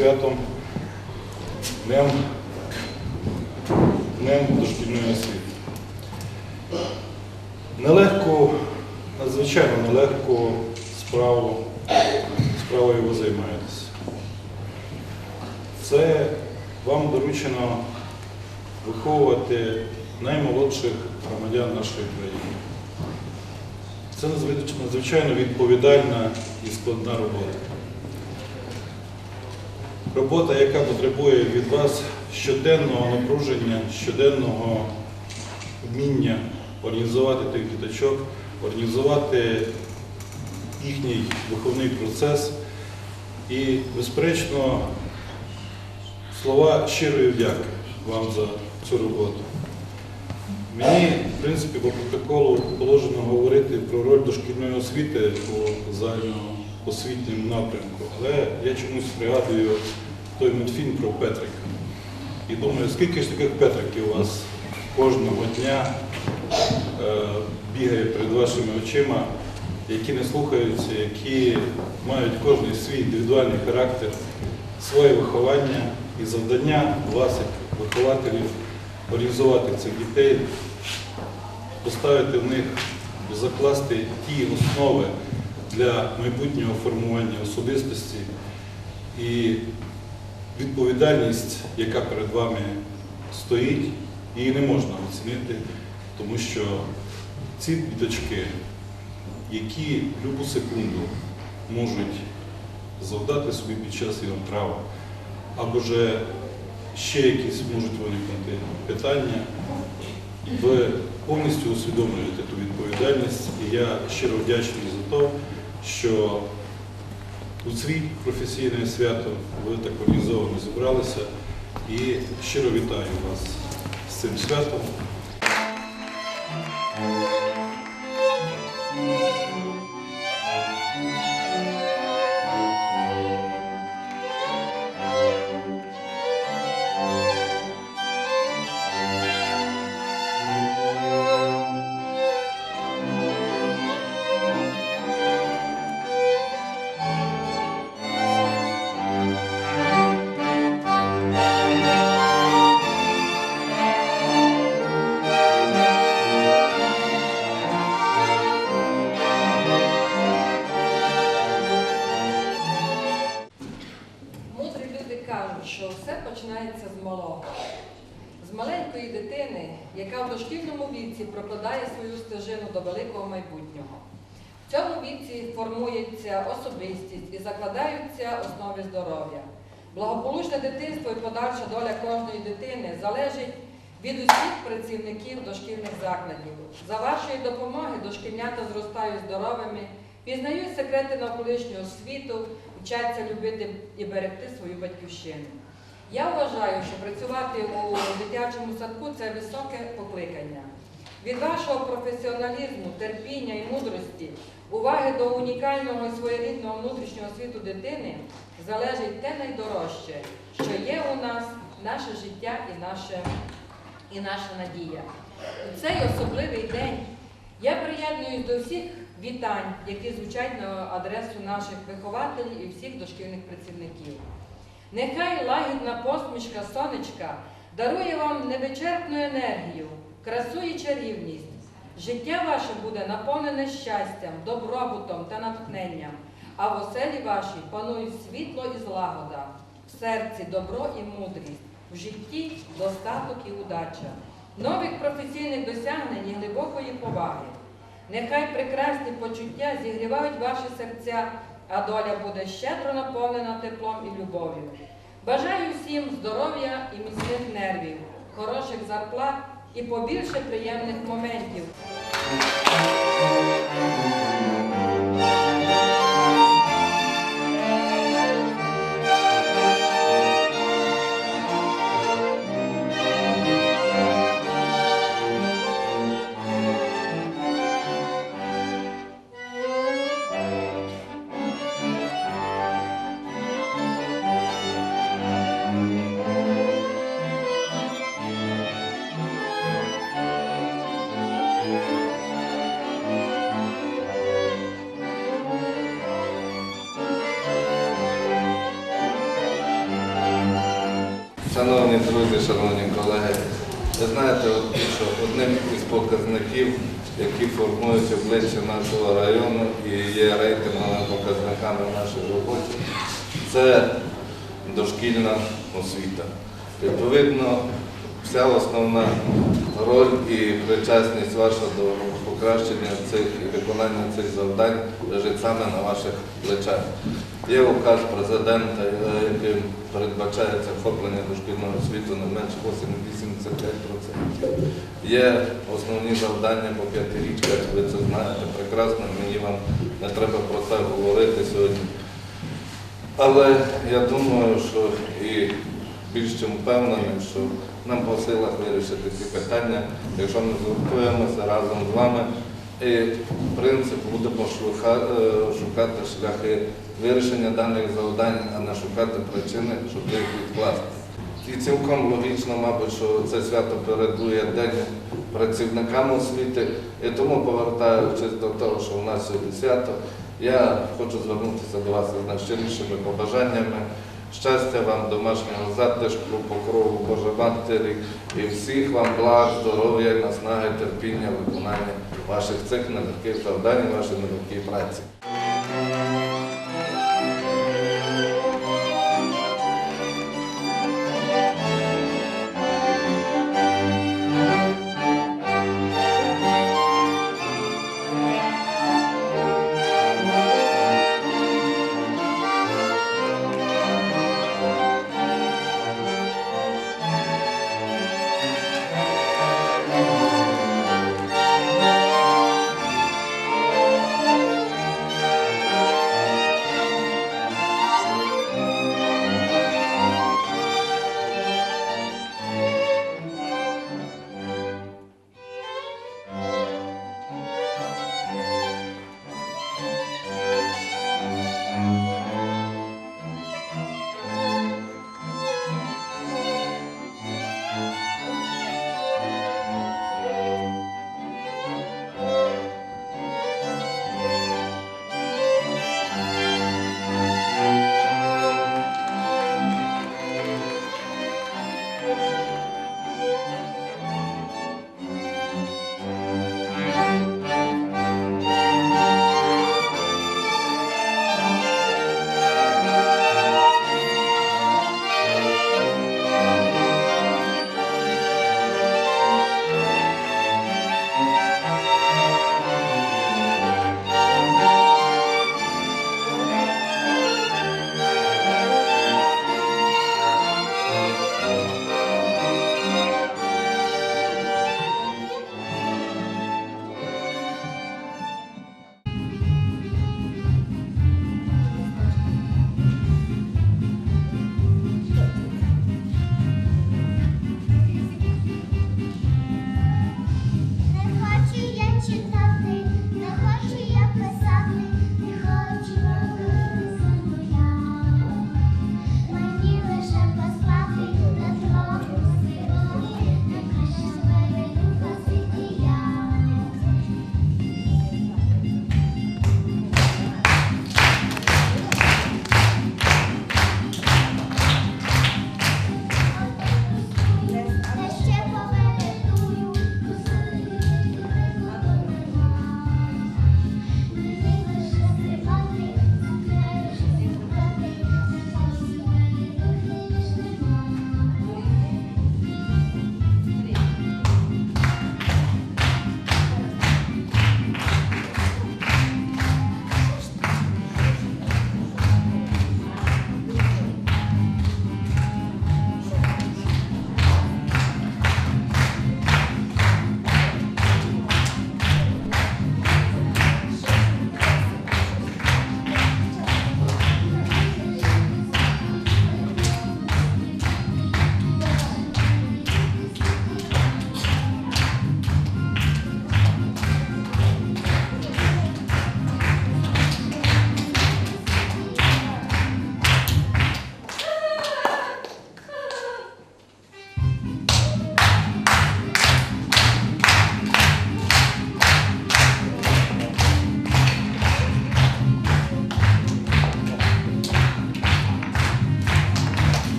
святом, Днем, Днем дошкільної освіти. Нелегко, надзвичайно нелегко справу, справою ви займаєтесь. Це вам доручено виховувати наймолодших громадян нашої країни. Це надзвичайно відповідальна і складна робота. Робота, яка потребує від вас щоденного напруження, щоденного вміння організувати тих діточок, організувати їхній виховний процес. І, безперечно, слова щирої вдяки вам за цю роботу. Мені, в принципі, по протоколу положено говорити про роль дошкільної освіти по загальноосвітньому напрямку, але я чомусь пригадую той мультфільм про Петрика. І думаю, скільки ж таких Петриків у вас кожного дня е, бігає перед вашими очима, які не слухаються, які мають кожний свій індивідуальний характер, своє виховання і завдання вас, як вихователів, організувати цих дітей, поставити в них, закласти ті основи для майбутнього формування особистості і відповідальність, яка перед вами стоїть, її не можна оцінити, тому що ці діточки, які будь-яку секунду можуть завдати собі під час його права, або ж ще якісь можуть виникнути питання, ви повністю усвідомлюєте ту відповідальність, і я щиро вдячний за те, що у свій професійне свято ви так організовано зібралися і щиро вітаю вас з цим святом. Що все починається з малого. З маленької дитини, яка в дошкільному віці прокладає свою стежину до великого майбутнього. В цьому віці формується особистість і закладаються основи здоров'я. Благополучне дитинство і подальша доля кожної дитини залежить від усіх працівників дошкільних закладів. За вашої допомоги дошкільнята зростають здоровими, пізнають секрети навколишнього світу, вчаться любити і берегти свою батьківщину. Я вважаю, що працювати у дитячому садку це високе покликання. Від вашого професіоналізму, терпіння і мудрості, уваги до унікального і своєрідного внутрішнього світу дитини залежить те найдорожче, що є у нас наше життя і, наше, і наша надія. У цей особливий день я приєднуюсь до всіх вітань, які звучать на адресу наших вихователів і всіх дошкільних працівників. Нехай лагідна посмішка сонечка дарує вам невичерпну енергію, красу і чарівність. Життя ваше буде наповнене щастям, добробутом та натхненням, а в оселі вашій панують світло і злагода, в серці добро і мудрість, в житті достаток і удача, нових професійних досягнень і глибокої поваги. Нехай прекрасні почуття зігрівають ваші серця, а доля буде щедро наповнена теплом і любов'ю. Бажаю всім здоров'я і міцних нервів, хороших зарплат і побільше приємних моментів. Друзі, шановні колеги, ви знаєте, що одним із показників, які формують обличчя нашого району і є рейтинговими показниками нашої роботи, це дошкільна освіта. Відповідно, вся основна роль і причасність ваша до покращення цих і виконання цих завдань лежить саме на ваших плечах. Є указ президента, е, яким передбачається охоплення дошкільного освіту не менше 85%. Є основні завдання по п'ятирічках, ви це знаєте прекрасно, мені вам не треба про це говорити сьогодні. Але я думаю, що і більш чим впевнений, що нам по силах вирішити ці питання, якщо ми згуртуємося разом з вами. І принцип будемо е, шукати шляхи вирішення даних завдань, а не шукати причини, щоб їх відкласти. І цілком логічно, мабуть, що це свято передує День працівникам освіти. І тому, повертаючись до того, що у нас сьогодні свято, я хочу звернутися до вас з найщирішими побажаннями. Щастя вам, домашнього затишку, покрову Божа Матері і всіх вам благ, здоров'я, наснаги, терпіння, виконання ваших цих нелегких завдань, вашої нелегкої праці.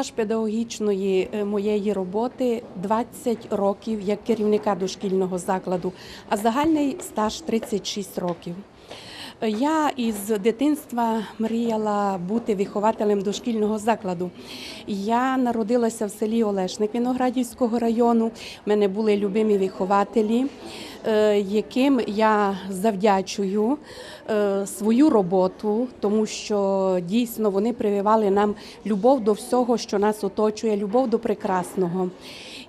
Стаж педагогічної е, моєї роботи 20 років як керівника дошкільного закладу, а загальний стаж 36 років. Я із дитинства мріяла бути вихователем дошкільного закладу. Я народилася в селі Олешник Виноградівського району. У мене були любимі вихователі, е, яким я завдячую е, свою роботу, тому що дійсно вони прививали нам любов до всього, що нас оточує, любов до прекрасного.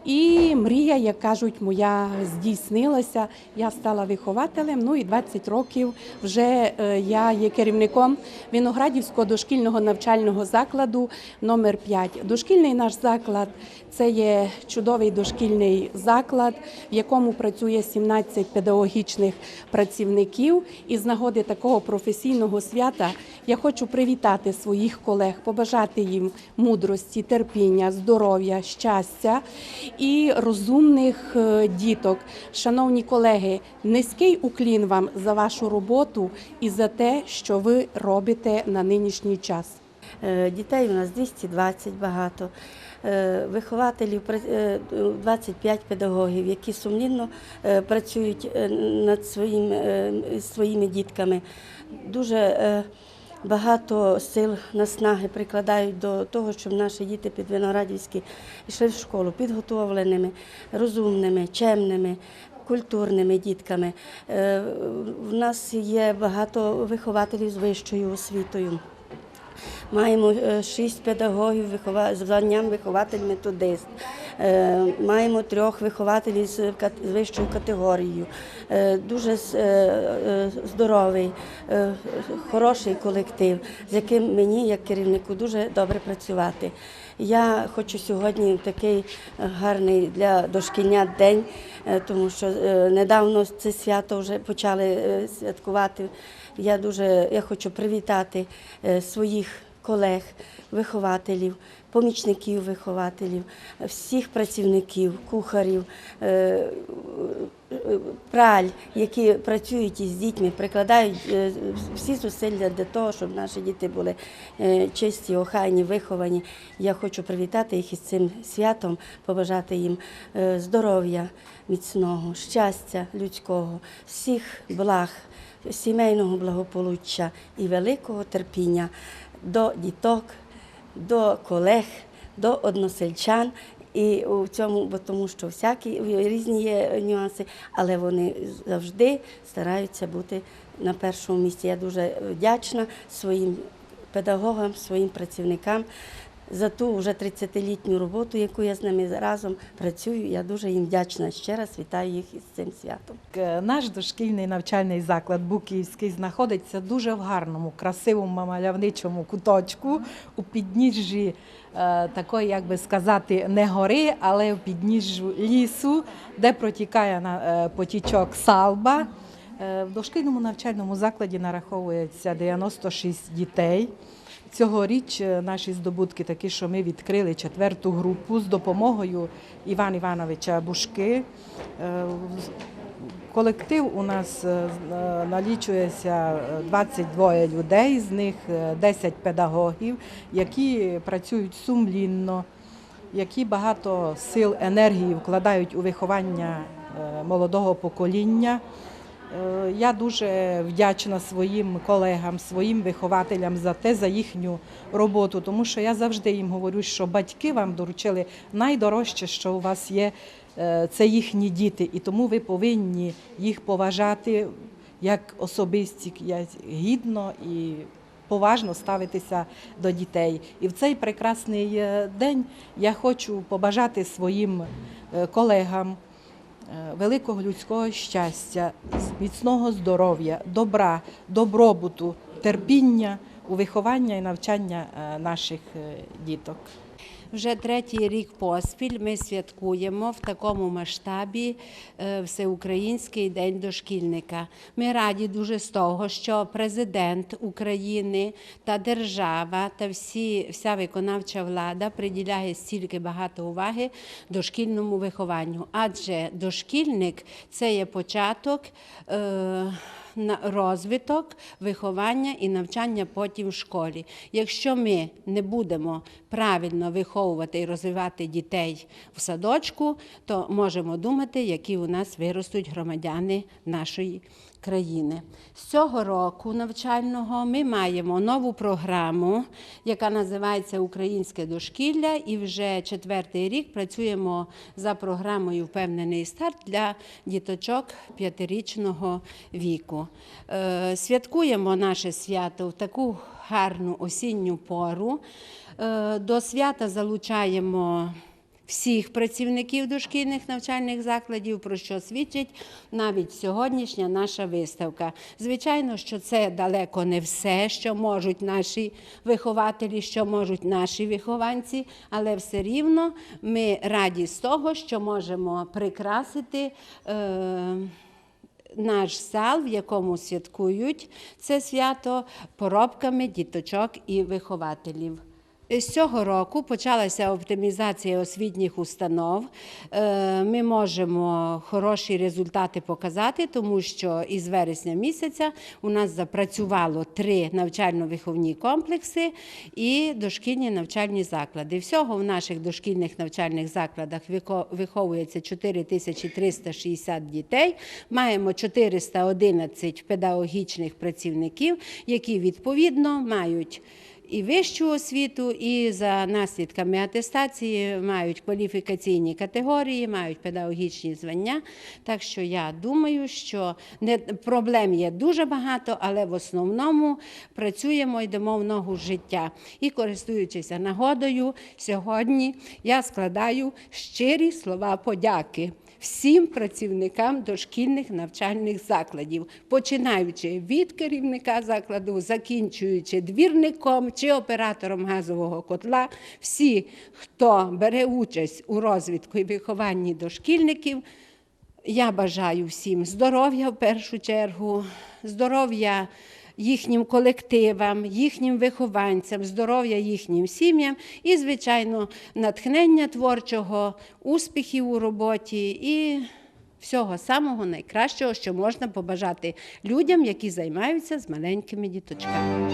І мрія, як кажуть, моя здійснилася. Я стала вихователем. Ну і 20 років вже е, я є керівником Виноградівського дошкільного навчального закладу номер 5. Дошкільний наш заклад це є чудовий дошкільний заклад, в якому працює 17 педагогічних працівників. І з нагоди такого професійного свята я хочу привітати своїх колег, побажати їм мудрості, терпіння, здоров'я, щастя і розумних е, діток. Шановні колеги, низький уклін вам за вашу роботу і за те, що ви робите на нинішній час. Е, Дітей у нас 220 багато. Е, Вихователів е, 25 педагогів, які сумлінно е, працюють над своїм, е, своїми дітками. Дуже багато сил наснаги прикладають до того, щоб наші діти під Виноградівські йшли в школу підготовленими, розумними, чемними. Культурними дітками. Е, В нас є багато вихователів з вищою освітою. Маємо е, шість педагогів з званням вихователь-методист. Е, Маємо трьох вихователів з вищою категорією. Е, Дуже е, здоровий, хороший колектив, з яким мені, як керівнику, дуже добре працювати. Я хочу сьогодні такий гарний для дошкільнят день, тому що недавно це свято вже почали святкувати. Я дуже я хочу привітати своїх колег, вихователів, помічників вихователів, всіх працівників, кухарів, е, е, праль, які працюють із дітьми, прикладають е, всі зусилля для того, щоб наші діти були чисті, охайні, виховані. Я хочу привітати їх із цим святом, побажати їм здоров'я міцного, щастя людського, всіх благ сімейного благополуччя і великого терпіння до діток, до колег, до односельчан. І у цьому, бо тому що всякі різні є нюанси, але вони завжди стараються бути на першому місці. Я дуже вдячна своїм педагогам, своїм працівникам за ту вже 30-літню роботу, яку я з ними разом працюю. Я дуже їм вдячна. Ще раз вітаю їх із цим святом. Е, Наш дошкільний навчальний заклад Буківський знаходиться дуже в гарному, красивому мальовничому куточку у підніжжі е, такої, як би сказати, не гори, але в підніжжю лісу, де протікає на е, потічок Салба. В дошкільному навчальному закладі нараховується 96 дітей. Цьогоріч е, наші здобутки такі, що ми відкрили четверту групу з допомогою Івана Івановича Бушки. Е, Колектив у нас е, налічується е, 22 людей, з них е, 10 педагогів, які працюють сумлінно, які багато сил, енергії вкладають у виховання молодого покоління. Е, Я дуже вдячна своїм колегам, своїм вихователям за те, за їхню роботу, тому що я завжди їм говорю, що батьки вам доручили найдорожче, що у вас є, е, це їхні діти, і тому ви повинні їх поважати як особисті, гідно і поважно ставитися до дітей. І в цей прекрасний е, день я хочу побажати своїм колегам великого людського щастя, міцного здоров'я, добра, добробуту, терпіння у виховання і навчання е, наших е, діток. Вже третій рік поспіль ми святкуємо в такому масштабі е, Всеукраїнський день дошкільника. Ми раді дуже з того, що президент України та держава та всі, вся виконавча влада приділяє стільки багато уваги дошкільному вихованню. Адже дошкільник це є початок. Е, на розвиток, виховання і навчання потім в школі. Якщо ми не будемо правильно виховувати і розвивати дітей в садочку, то можемо думати, які у нас виростуть громадяни нашої країни. З цього року навчального ми маємо нову програму, яка називається Українське дошкілля, і вже четвертий рік працюємо за програмою Впевнений старт для діточок п'ятирічного віку. Е, Святкуємо наше свято в таку гарну осінню пору. Е, До свята залучаємо всіх працівників дошкільних навчальних закладів, про що свідчить навіть сьогоднішня наша виставка. Звичайно, що це далеко не все, що можуть наші вихователі, що можуть наші вихованці, але все рівно ми раді з того, що можемо прикрасити. Е- наш зал, в якому святкують це свято поробками діточок і вихователів. З цього року почалася оптимізація освітніх установ. Е, Ми можемо хороші результати показати, тому що із вересня місяця у нас запрацювало три навчально-виховні комплекси і дошкільні навчальні заклади. Всього в наших дошкільних навчальних закладах вихо- виховується 4360 дітей. Маємо 411 педагогічних працівників, які відповідно мають і вищу освіту, і за наслідками атестації мають кваліфікаційні категорії, мають педагогічні звання. Так що я думаю, що не, проблем є дуже багато, але в основному працюємо, йдемо в ногу життя. І користуючися нагодою, сьогодні я складаю щирі слова подяки всім працівникам дошкільних навчальних закладів, починаючи від керівника закладу, закінчуючи двірником чи оператором газового котла, всі, хто бере участь у розвитку і вихованні дошкільників. Я бажаю всім здоров'я в першу чергу, здоров'я їхнім колективам, їхнім вихованцям, здоров'я їхнім сім'ям і, звичайно, натхнення творчого, успіхів у роботі і всього самого найкращого, що можна побажати людям, які займаються з маленькими діточками.